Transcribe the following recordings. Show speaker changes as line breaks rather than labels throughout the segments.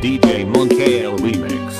DJ Monkale Remix.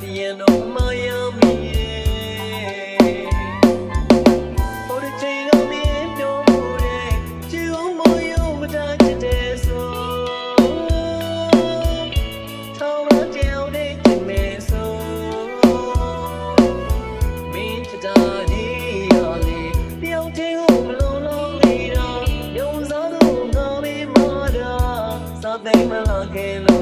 ရင်တော့မယမီပေါ်တဲ့ချိန်တော့မင်းပြောမှုတဲ့ချီအောင်မယုံမတားချစ်တဲ့ဆိုထောင်းလာတဲ့အောင်တဲ့ချစ်မဲဆိုမင်းချစ်တာဒီရလေပြောင်းတဲ့ကိုမလုံးလုံးနေတာယုံစားတော့ငါမေးမတာသာသိမလာခဲ့လို့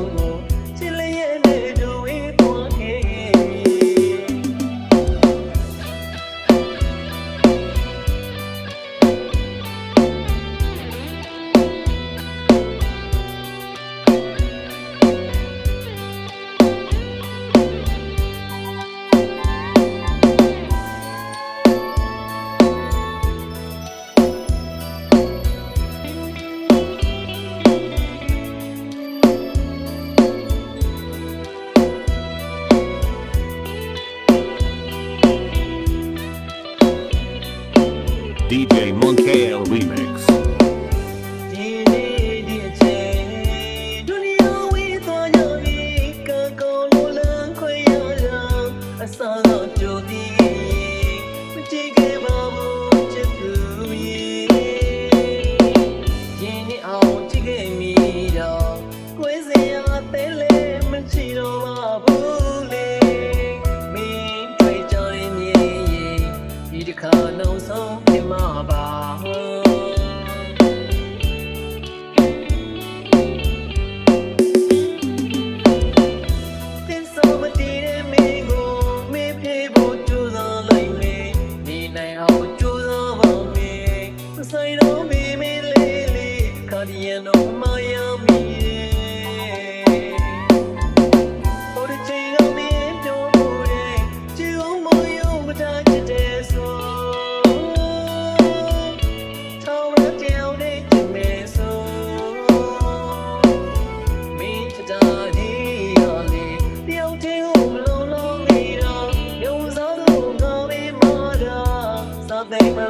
DJ Monkale Remix. name.